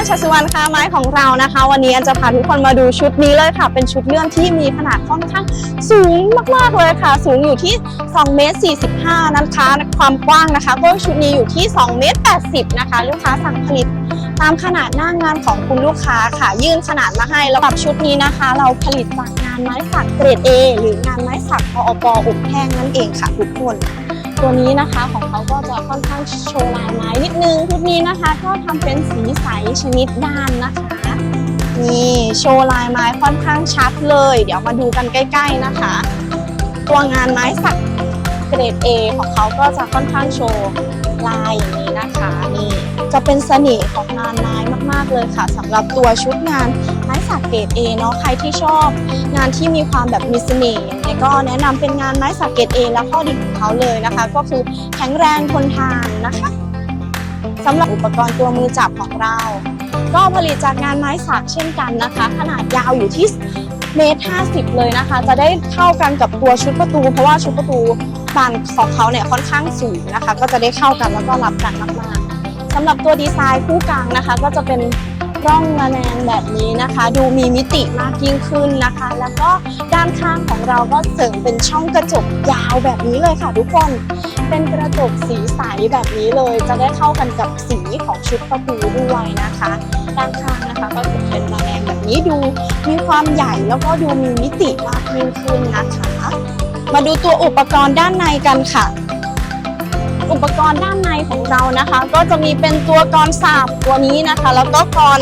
านชัชวันค้าไม้ของเรานะคะ วันนี้อันจะพาทุกคนมาดูชุดนี้เลยค่ะ เป็นชุดเลื่อนที่มีขนาดค่อนข้างสูงมากๆเลยค่ะ สูงอยู่ที่2เมตร45นะคะความกว้างนะคะ ก็ชุดนี้อยู่ที่2เมตร80นะคะ ลูกค้าสั่งผลิตตามขนาดหน้างานของคุณลูกค้าค่ะ ยื่นขนาดมาให้แล้วกับชุดนี้นะคะ เราผลิตจากงานไม้สักเกรด A หรืองานไม้สักพอปอบแห้งนั่นเองค่ะทุกคน ตัวนี้นะคะของเขาก็จะค่อนข้างโชว์ลายไม้นิดนึงชุดนี้นะคะก็ทำเป็นสีใสชนิดด้านนะคะนี่โชว์ลายไม้ค่อนข้างชัดเลย เดี๋ยวมาดูกันใกล้ ๆนะคะ ตัวงานไม้สักเกรด A ของเขาก็จะค่อนข้างโชว์ลายอย่างนี้นะคะนี่จะเป็นเสน่ห์ของงานไม้มากๆเลยค่ะสำหรับตัวชุดงาน ไม้สักเกรด A เนาะใครที่ชอบงานที่มีความแบบมีเสน่ห์อย่างนี้ก็แนะนำเป็นงานไม้สักเกตเอและข้อดีของเขาเลยนะคะ ก็คือแข็งแรงทนทานนะคะสำหรับอุปกรณ์ตัวมือจับของเรา ก็ผลิตจากงานไม้สักเช่นกันนะคะ ขนาดยาวอยู่ที่เมตรห้าสิบเลยนะคะ จะได้เข้ากันกับตัวชุดประตู เพราะว่าชุดประตูบานของเขาเนี่ยค่อนข้างสูงนะคะ ก็จะได้เข้ากันแล้วก็รับกันมากๆสำหรับตัวดีไซน์คู่กลางนะคะ ก็จะเป็น ร่องระแนงแบบนี้นะคะ ดูมีมิติมากยิ่งขึ้นนะคะ แล้วก็ด้านข้างของเราก็เสริมเป็นช่องกระจกยาวแบบนี้เลยค่ะทุกคนเป็นกระจกสีใสแบบนี้เลย จะได้เข้ากันกับสีของชุดประตูด้วยนะคะด้านข้างนะคะก็จะเป็นระแนงแบบนี้ดูมีความใหญ่แล้วก็ดูมีมิติมากยิ่งขึ้นนะคะ มาดูตัวอุปกรณ์ด้านในกันค่ะ อุปกรณ์ด้านในของเรานะคะ ก็จะมีเป็นตัวกรสาบตัวนี้นะคะ แล้วก็กร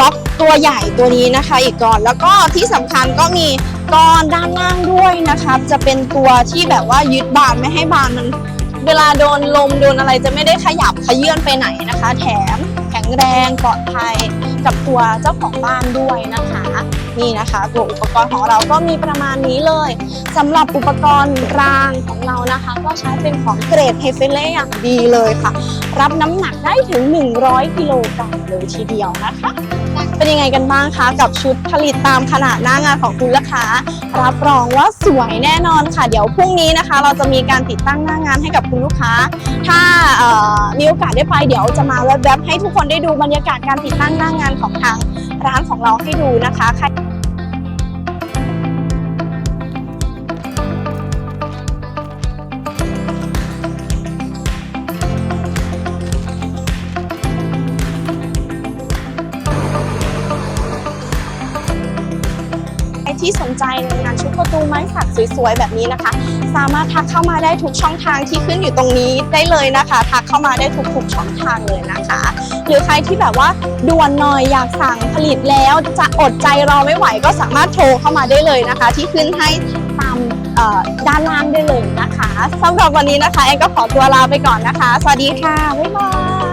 ล็อกตัวใหญ่ตัวนี้นะคะ อีกกรแล้วก็ที่สำคัญก็มีกรด้านล่างด้วยนะคะจะเป็นตัวที่แบบว่ายึดบานไม่ให้บานมันเวลาโดนลมโดนอะไรจะไม่ได้ขยับขยื่นไปไหนนะคะ แถมแข็งแรงปลอดภัยกับตัวเจ้าของบ้านด้วยนะคะ นี่นะคะตัวอุปกรณ์ของเราก็มีประมาณนี้เลยสำหรับอุปกรณ์รางของเรานะคะ ก็ใช้เป็นของเกรดเฮเฟเล่อย่างดีเลยค่ะ รับน้ำหนักได้ถึง 100กิโลกรัมเลยทีเดียวนะคะ เป็นยังไงกันบ้างคะ กับชุดผลิตตามขนาดหน้างานของคุณลูกค้า รับรองว่าสวยแน่นอนค่ะ เดี๋ยวพรุ่งนี้นะคะ เราจะมีการติดตั้งหน้างานให้กับคุณลูกค้า ถ้ามีโอกาสได้ไปเดี๋ยวจะมาแวบๆให้ทุกคนได้ดูบรรยากาศการติดตั้งหน้างานของทางร้านของเราให้ดูนะคะ ที่สนใจในงานชุดประตูไม้สักสวยๆแบบนี้นะคะ สามารถทักเข้ามาได้ทุกช่องทางที่ขึ้นอยู่ตรงนี้ได้เลยนะคะ ทักเข้ามาได้ทุกๆช่องทางเลยนะคะ หรือใครที่แบบว่าด่วนหน่อยอยากสั่งผลิตแล้วจะอดใจรอไม่ไหวก็สามารถโทรเข้ามาได้เลยนะคะ ที่ขึ้นให้ตามด้านล่างได้เลยนะคะสำหรับวันนี้นะคะแอนก็ขอตัวลาไปก่อนนะคะ สวัสดีค่ะบ๊ายบาย